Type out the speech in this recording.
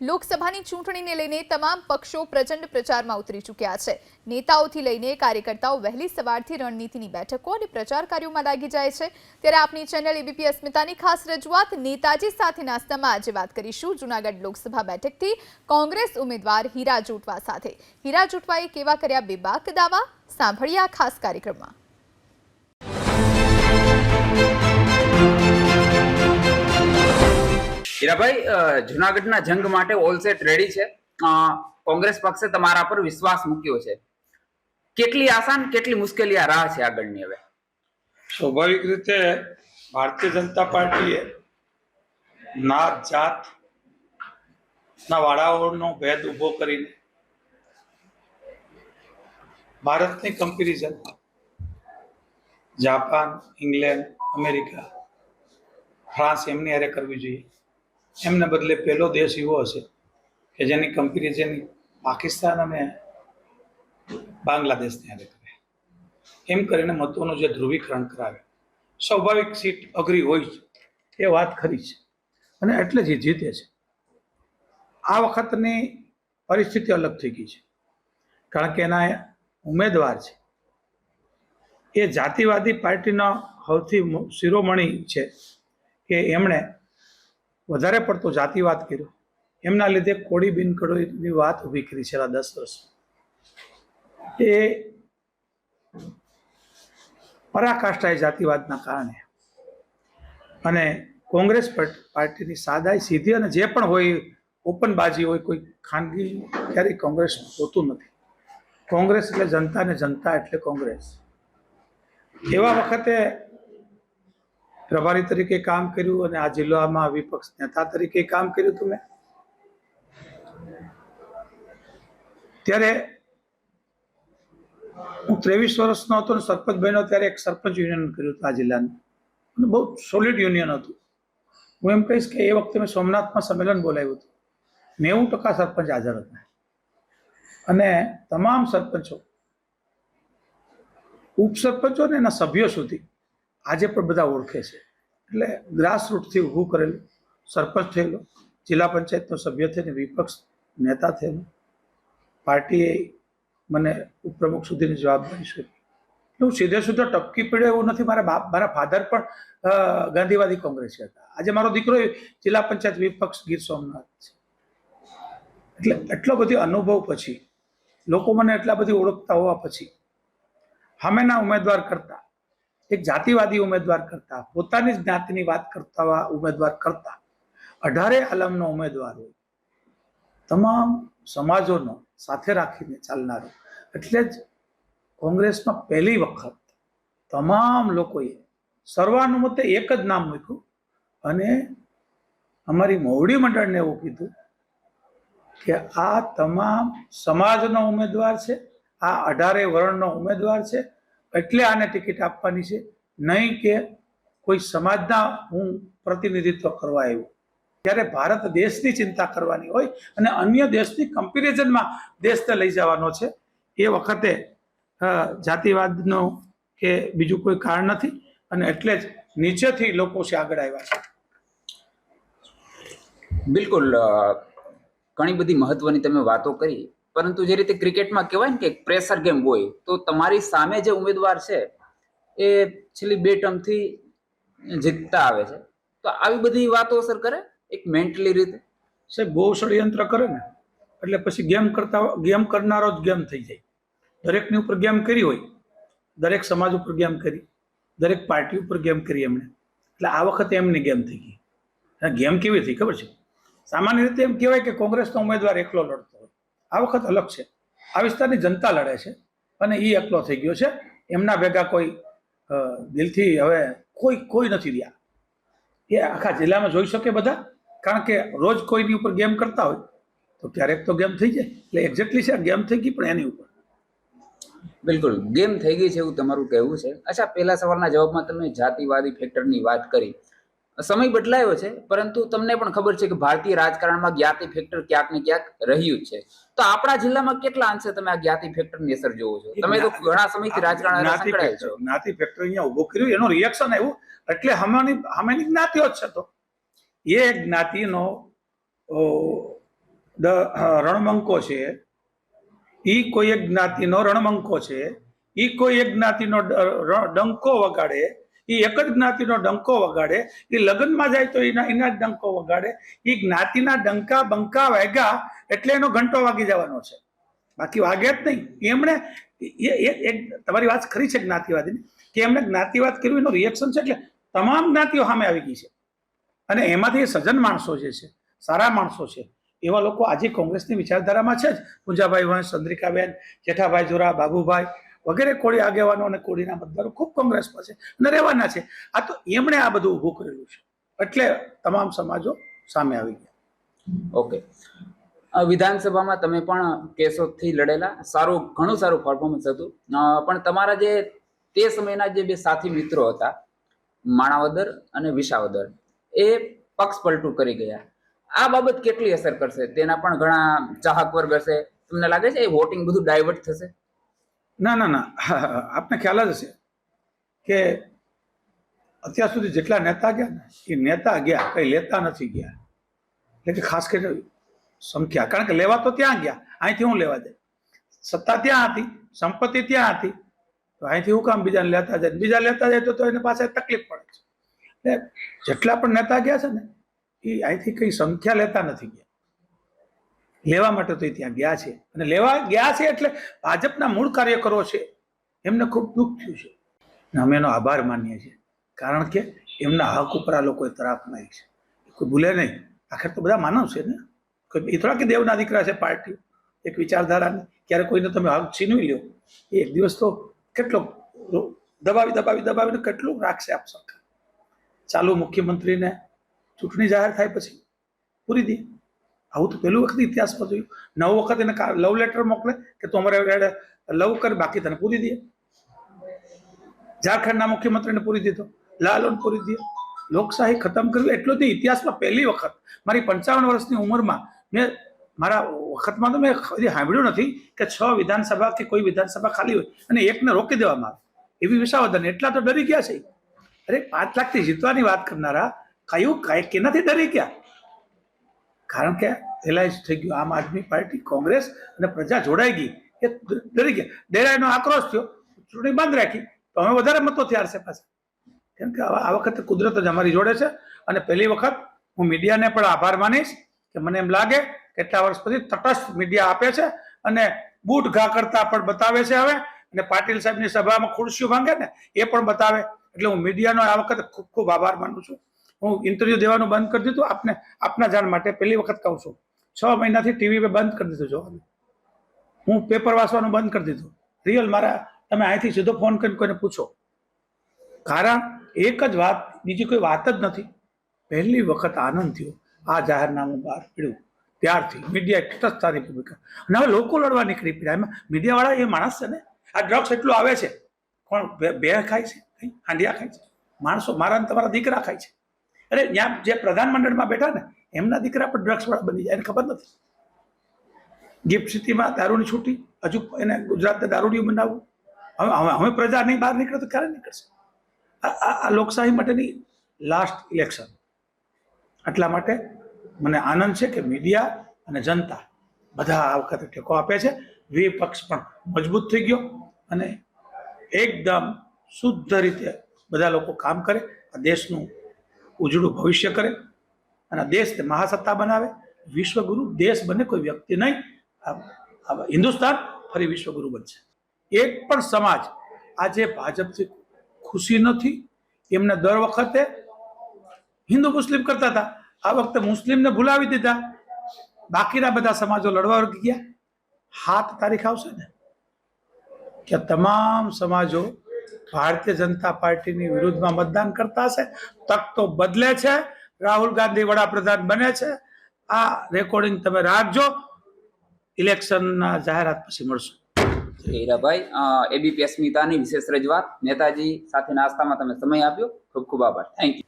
લોકસભાની ચૂંટણીને લઈને તમામ પક્ષો પ્રચંડ પ્રચારમાં ઉતરી ચૂક્યા છે. નેતાઓથી લઈને કાર્યકર્તાઓ વહેલી સવારથી રણનીતિની બેઠકો અને પ્રચાર કાર્યોમાં લાગી જાય છે. ત્યારે આપની ચેનલ એબીપી અસ્મિતાની ખાસ રજૂઆત નેતાજી સાથે નાસ્તામાં આજે વાત કરીશું. જૂનાગઢ લોકસભા બેઠકથી કોંગ્રેસ ઉમેદવાર હીરા જોટવા સાથે. હીરા જોટવાએ કેવા કર્યા બેબાક દાવા? સાંભળ્યા ખાસ કાર્યક્રમમાં. હીરાભાઈ જુનાગઢના જંગ માટે ઓલસેટ રેડી છે. કોંગ્રેસ પક્ષે તમારા પર વિશ્વાસ મૂક્યો છે. કેટલી આસાન, કેટલી મુશ્કેલી આ રાહ છે આગળની હવે? સ્વાભાવિક રીતે ભારતીય જનતા પાર્ટીએ નાત જાત ના વાળાઓનો ભેદ ઊભો કરીને ભારતની comparison Japan, England, America, France એમની હારે કરવી જોઈએ. એમને બદલે પહેલો દેશ એવો હશે કે જેની કમ્પેરિઝન પાકિસ્તાન અને બાંગ્લાદેશની હારે કરે એમ કરીને મતોનું જે ધ્રુવીકરણ કરાવે. સ્વાભાવિક સીટ અઘરી હોય છે એ વાત ખરી છે. અને એટલે જ જીતે છે. આ વખતની પરિસ્થિતિ અલગ થઈ ગઈ છે. કારણ કે એના ઉમેદવાર છે. એ જાતિવાદી પાર્ટીનો સૌથી શિરોમણી છે કે એમણે વધારે પડતો જાતિવાદ કર્યો. એમના લીધે કોળી બિનકડોની વાત ઊભી કરી છેલ્લા દસ વર્ષ એ પરાકાષ્ઠા એ જાતિવાદના કારણે અને કોંગ્રેસ પાર્ટીની સાદાઈ સીધી અને જે પણ હોય ઓપન બાજી હોય, કોઈ ખાનગી ક્યારેય કોંગ્રેસ હોતું નથી. કોંગ્રેસ એટલે જનતા ને જનતા એટલે કોંગ્રેસ. એવા વખતે પ્રભારી તરીકે કામ કર્યું અને આ જિલ્લામાં વિપક્ષ નેતા તરીકે કામ કર્યું હતું મેં ત્યારે હું ત્રેવીસ વર્ષનો હતો અને સરપંચ ત્યારે એક સરપંચ યુનિયન કર્યું હતું આ જિલ્લાનું. અને બહુ સોલિડ યુનિયન હતું. હું એમ કહીશ કે એ વખતે મેં સોમનાથમાં સંમેલન બોલાવ્યું હતું. નેવું ટકા સરપંચ હાજર હતા. અને તમામ સરપંચો, ઉપસરપંચો ને એના સભ્યો સુધી આજે પણ બધા ઓળખે છે. એટલે ગ્રાસરૂટથી ઊભું કરેલું સરપંચ થયેલો, જિલ્લા પંચાયતનો સભ્ય થઈને વિપક્ષ નેતા થયેલો, પાર્ટીએ મને ઉપપ્રમુખ સુધીની જવાબદારી સોંપી હું સીધે સીધો ટપકી પડ્યો એવું નથી. મારા બાપ, મારા ફાધર પણ ગાંધીવાદી કોંગ્રેસી હતા આજે મારો દીકરો જિલ્લા પંચાયત વિપક્ષ ગીર સોમનાથ છે. એટલે એટલો બધી અનુભવ પછી, લોકો મને એટલા બધી ઓળખતા હોવા પછી, સામેના ઉમેદવાર કરતા એક જાતિવાદી ઉમેદવાર કરતા, પોતાની જ જ્ઞાતિની વાત કરતા ઉમેદવાર કરતા, અઢારે આલમનો ઉમેદવાર હોય. તમામ સમાજોનો સાથે રાખીને ચાલનારો. એટલે જ કોંગ્રેસમાં પહેલી વખત તમામ લોકોએ સર્વાનુમતે એક જ નામ મૂક્યું અને અમારી મોવડી મંડળને એવું કીધું કે આ તમામ સમાજનો ઉમેદવાર છે, આ અઢારે વર્ણનો ઉમેદવાર છે એટલે આને ટિકિટ આપવાની છે. નહીં કે કોઈ સમાજના હું પ્રતિનિધિત્વ કરવા આવ્યો. ત્યારે ભારત દેશની ચિંતા કરવાની હોય અને અન્ય દેશની કમ્પેરિઝનમાં દેશને લઈ જવાનો છે, એ વખતે જાતિવાદનો કે બીજું કોઈ કારણ નથી અને એટલે જ નીચેથી લોકો છે આગળ આવ્યા છે. બિલકુલ ઘણી બધી મહત્વની તમે વાતો કરી. પરંતુ જે રીતે ક્રિકેટમાં કહેવાય ને કે પ્રેશર ગેમ હોય, તો તમારી સામે જે ઉમેદવાર છે, એ છેલ્લી બે ટર્મથી જીતતા આવે છે. તો આવી બધી વાતો અસર કરે? એક મેન્ટલી રીતે? સાહેબ, બહુ ષડયંત્ર કરે ને, એટલે પછી ગેમ કરતા ગેમ કરનારો જ ગેમ થઈ જાય. દરેકની ઉપર ગેમ કરી હોય, દરેક સમાજ ઉપર ગેમ કરી, દરેક પાર્ટી ઉપર ગેમ કરી એમણે. એટલે આ વખતે એમની ગેમ થઈ ગઈ. ગેમ કેવી થઈ ખબર છે? સામાન્ય રીતે એમ કહેવાય કે કોંગ્રેસનો ઉમેદવાર એકલો લડતો હોય. આ વખત અલગ છે. આ વિસ્તારની જનતા લડે છે અને એ એકલો થઈ ગયો છે. એમના ભેગા કોઈ દિલથી હવે કોઈ કોઈ નથી રહ્યા. એ આખા જિલ્લામાં જોઈ શકે બધા, કારણ કે રોજ કોઈની ઉપર ગેમ કરતા હોય, તો ક્યારેક તો ગેમ થઈ જાય. એટલે એક્ઝેક્ટલી છે ગેમ થઈ ગઈ પણ એની ઉપર. બિલકુલ, ગેમ થઈ ગઈ છે એવું તમારું કહેવું છે. અચ્છા, પહેલા સવાલના જવાબમાં તમે જાતિવાદી ફેક્ટરની વાત કરી. સમય બદલાયો છે પરંતુ તમને પણ ખબર છે કે ભારતીય રાજકારણમાં જ્ઞાતિ ફેક્ટર ક્યાંક ને ક્યાંક રહ્યું છે. તો આપણા જિલ્લામાં કેટલા અંશે તમે આ જ્ઞાતિ ફેક્ટરની અસર જોવો છો? તમે તો ઘણા સમયથી રાજકારણ સંકળાયેલ છો. જ્ઞાતિ ફેક્ટર અહીંયા ઊભો કર્યું એનું રિએક્શન એવું એટલે હમાની હમેની જ્ઞાતિઓ જ છે તો. એ જ્ઞાતિનો રણમંકો છે. એ કોઈ એક જ્ઞાતિનો રણમંકો છે. એ કોઈ એક જ્ઞાતિનો ડંકો વગાડે. એ એક જ જ્ઞાતિનો ડંકો વગાડે. એ લગ્નમાં જાય તો એના એના જ ડંકો વગાડે. એ જ્ઞાતિના ડંકા બંકા વાગ્યા એટલે એનો ઘંટો વાગી જવાનો છે. બાકી વાગે જ નહીં. એમણે એ તમારી વાત ખરી છે જ્ઞાતિવાદીની, કે એમણે જ્ઞાતિવાદ કર્યું, એનું રિએક્શન છે એટલે તમામ જ્ઞાતિઓ સામે આવી ગઈ છે. અને એમાંથી સજ્જન માણસો જે છે, સારા માણસો છે, એવા લોકો આજે કોંગ્રેસની વિચારધારામાં છે જ. પૂંજાભાઈ વંશ, ચંદ્રિકાબેન, જેઠાભાઈ જોરા, બાબુભાઈ વગેરે કોળી આગેવાનો અને કોળીના મતદારો ખૂબ કોંગ્રેસમાં છે અને રહેવાના છે. આ તો એમણે આ બધું ઊભું કરેલું છે. એટલે તમામ સમાજો સામે આવી ગયા. ઓકે. વિધાનસભામાં તમે પણ કેસોથી લડેલા. સારું, ઘણું સારું પરફોર્મન્સ હતું. પણ તમારા જે, તે સમયના જે બે સાથી મિત્રો હતા, માણાવદર અને વિસાવદર, એ પક્ષ પલટું કરી ગયા. આ બાબત કેટલી અસર કરશે? તેના પણ ઘણા ચાહક વર્ગ હશે. તમને લાગે છે એ વોટિંગ બધું ડાયવર્ટ થશે? ના ના ના. આપને ખ્યાલ જ હશે કે અત્યાર સુધી જેટલા નેતા ગયા ને, એ નેતા ગયા, કંઈ લેતા નથી ગયા. એટલે કે ખાસ કરીને સંખ્યા. કારણ કે લેવા તો ત્યાં ગયા, અહીંથી હું લેવા જાય. સત્તા ત્યાં હતી, સંપત્તિ ત્યાં હતી. તો અહીંથી હું કામ બીજાને લેતા જાય? બીજા લેતા જાય તો એને પાસે તકલીફ પડે છે. એટલે જેટલા પણ નેતા ગયા છે ને, એ અહીંથી કંઈ સંખ્યા લેતા નથી ગયા. લેવા માટે તો એ ત્યાં ગયા છે. અને લેવા ગયા છે એટલે ભાજપના મૂળ કાર્યકરો છે. એમને ખૂબ દુઃખ થયું છે. અને અમે એનો આભાર માનીએ છીએ. કારણ કે એમના હક ઉપર આ લોકોએ તરાપ નાખી છે. કોઈ ભૂલે નહીં. આખર તો બધા માનવ છે ને? કોઈ એ થોડા કે દેવના દીકરા છે પાર્ટી. એક વિચારધારાની. ક્યારે કોઈને તમે હક છીનવી લ્યો? એ એક દિવસ તો કેટલો દબાવી દબાવી, દબાવીને કેટલું રાખશે આપ સરકાર? ચાલુ મુખ્યમંત્રીને ચૂંટણી જાહેર થાય પછી? પૂરી દે. આવું તો પહેલું વખત ઇતિહાસમાં જોયું. નવ વખત એને લવ લેટર મોકલે કે તું અમારે લવ કર, બાકી તને પૂરી દે. ઝારખંડના મુખ્યમંત્રીને પૂરી દીધો. લાલોને પૂરી દીધો. લોકશાહી ખતમ કરવી એટલો જ ઇતિહાસમાં પહેલી વખત. મારી પંચાવન વર્ષની ઉંમરમાં મેં મારા વખતમાં તો મેં હજી સાંભળ્યું નથી કે છ વિધાનસભા કે કોઈ વિધાનસભા ખાલી હોય અને એકને રોકી દેવામાં આવે. એવી વિસાવદન. એટલા તો ડરી ગયા છે. અરે પાંચ લાખથી જીતવાની વાત કરનારા કયું કેનાથી ડરી ગયા? કારણ કે એલાયન્સ થઈ ગયું. આમ આદમી પાર્ટી, કોંગ્રેસ અને પ્રજા જોડાઈ ગઈ. એ ડરી ગયા. ડેરાયનો આક્રોશ થયો. ચૂંટણી બંધ રાખી. તો અમે વધારે મતો થયા છે પાછા. કેમ કે આ વખતે કુદરત જ અમારી જોડે છે. અને પહેલી વખત હું મીડિયાને પણ આભાર માનીશ કે મને એમ લાગે કેટલા વર્ષ પછી તટસ્થ મીડિયા આપે છે અને બૂટ ઘા કરતા પણ બતાવે છે હવે. અને પાટીલ સાહેબની સભામાં ખુરશીઓ ભાંગે ને એ પણ બતાવે. એટલે હું મીડિયાનો આ વખતે ખૂબ ખૂબ આભાર માનું છું. હું ઇન્ટરવ્યુ દેવાનું બંધ કરી દીધું, આપને, આપના જાણ માટે પહેલી વખત કહું છું. છ મહિનાથી ટીવી પર બંધ કરી દીધું જોવાનું. હું પેપર વાંચવાનું બંધ કરી દીધું. રિયલ મારા, તમે અહીંથી સીધો ફોન કરીને કોઈને પૂછો. કારણ એક જ વાત, બીજી કોઈ વાત જ નથી. પહેલી વખત આનંદ થયો. આ જાહેરનામું બહાર પડ્યું. ત્યારથી મીડિયા તટસ્થતાની ભૂમિકા અને હવે લોકો લડવા નીકળી પડ્યા. એમાં મીડિયાવાળા એ માણસ છે ને, આ ડ્રગ્સ એટલું આવે છે. કોણ બે ખાય છે હાંડિયા ખાય છે. માણસો, મારા તમારા દીકરા ખાય છે. અરે ત્યાં જે પ્રધાનમંડળમાં બેઠા ને, એમના દીકરા પણ ડ્રગ્સવાળા બની જાય, એને ખબર નથી. ગિફ્ટ સિટીમાં દારૂની છૂટી, હજુ એને ગુજરાતને દારૂડિયું બનાવવું. હવે હવે પ્રજા નહીં બહાર નીકળે તો ક્યારે નીકળશે? આ લોકશાહી માટેની લાસ્ટ ઇલેક્શન એટલા માટે મને આનંદ છે કે મીડિયા અને જનતા બધા આ વખતે ટેકો આપે છે. વિપક્ષ પણ મજબૂત થઈ ગયો અને એકદમ શુદ્ધ રીતે બધા લોકો કામ કરે. આ દેશનું ઉજળું ભવિષ્ય કરે અને દેશ દેશને મહાસત્તા બનાવે. વિશ્વગુરુ દેશ બને કોઈ વ્યક્તિ નહીં. હિન્દુસ્તાન ફરી વિશ્વગુરુ બનશે. એક પણ સમાજ આજે ભાજપથી ખુશી નથી. એમને દર વખતે હિન્દુ મુસ્લિમ કરતા હતા. આ વખતે મુસ્લિમને ભૂલાવી દીધા. બાકીના બધા સમાજો લડવા ગયા. હાથ તારીખ આવશે ને? કે તમામ સમાજો ભારતીય જનતા પાર્ટીની વિરુદ્ધમાં મતદાન કરતા હશે. તક તો બદલે છે. રાહુલ ગાંધી વડાપ્રધાન બને છે. આ રેકોર્ડિંગ તમે રાખજો. ઇલેક્શનના જાહેરાત પછી મળશું. હીરાભાઈ. એબીપી અસ્મિતાની વિશેષ રજૂઆત. નેતાજી સાથે નાસ્તામાં તમે સમય આપ્યો. ખૂબ ખૂબ આભાર. Thank you